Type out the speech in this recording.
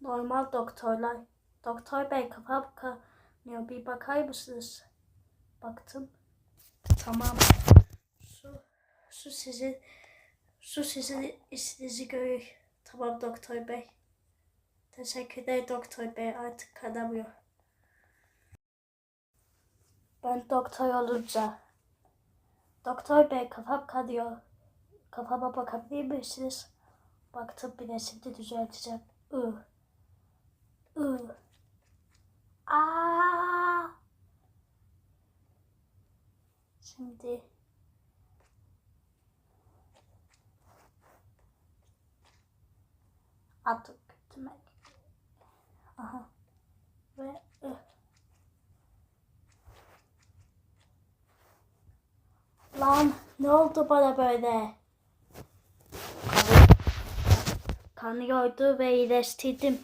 Normal doktorlar. Doktor bey kafam kanıyor. Bir bakar mısınız? Baktım. Tamam. Su, su sizin, su sizin isminizi görür. Tamam doktor bey. Teşekkürler doktor bey. Artık kanamıyor. Ben doktor olunca. Doktor bey kafam kanıyor. Kafama bakabilir misiniz? Baktım bile şimdi düzelteceğim. I. I. Şimdi atıp götürmek. Aha. Ve. Lan ne oldu bana böyle? Kanıyordu ve iyileştirdim.